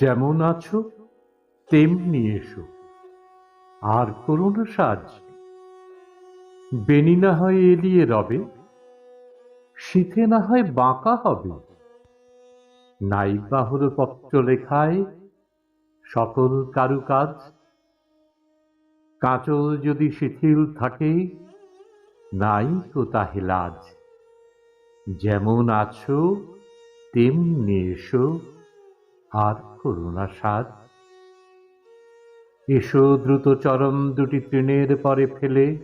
যেমন আছো, তেমনি এসো। আর করো না সাজ। বেনি না হয় এলিয়ে রবে শীতে না হয় বাঁকা হবে। নাই বাহুর পত্র লেখায় সকল কারুকাজ কাঁচল যদি শিথিল থাকে, নাই তো তাহে লাজ। যেমন আছো, তেমনি এসো, আর করুণা সাজ। এসো দ্রুত চরম দুটি তৃণের পরে ফেলে।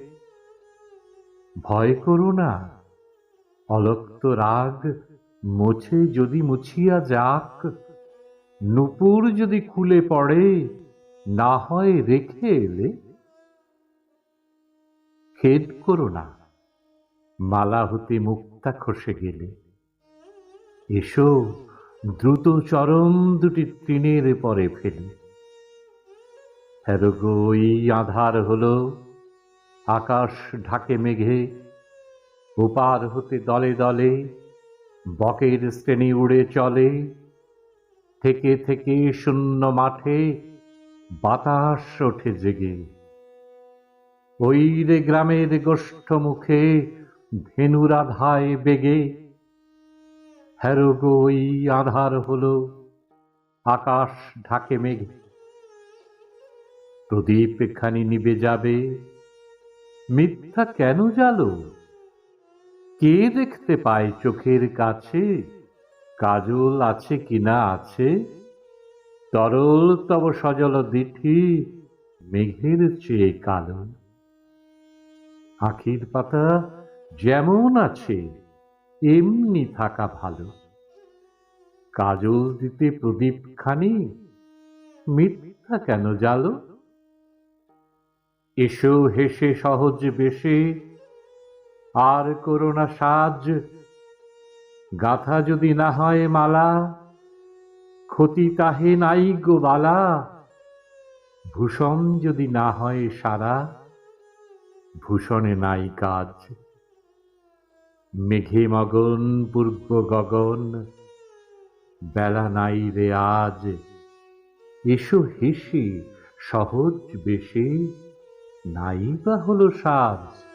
ভয় করো না, অলক্ত রাগ মোছে যদি মুছিয়া যাক। নুপুর যদি খুলে পড়ে, না হয় রেখে এলে খেদ করো না। মালা হতে মুক্তা খসে গেলে। এসো, দ্রুত চরম দুটি তৃণের পরে ফেলি। হ্যারোগো এই আধার হলো আকাশ ঢাকে মেঘে। ওপার হতে দলে দলে বকের শ্রেণি উড়ে চলে। থেকে থেকে শূন্য মাঠে বাতাস ওঠে জেগে। ওই রে গ্রামের গোষ্ঠ মুখে ধেনুরাধায় বেগে। হ্যারোগো ওই আধার হলো আকাশ ঢাকে মেঘে। প্রদীপ খানি নিবে যাবে। মিথ্যা কেন জালো? কে দেখতে পায় চোখের কাছে? কাজল আছে কিনা আছে? তরল তব সজল দিঠি, মেঘের চেয়ে কালো। আখির পাতা যেমন আছে, এমনি থাকা ভালো। কাজল দিতে প্রদীপ খানি, মিথ্যা কেন জালো? এসো হেসে সহজ বেশে, আর করোনা সাজ। গাথা যদি না হয় মালা, ক্ষতি তাহে নাই গো বালা। ভূষণ যদি না হয় সারা। ভূষণে নাই কাজ। মেঘে মগন পূর্ব গগন বেলা নাই রে আজ। এসো হেসে, সহজ বেশে, নাই বা হলো সাজ।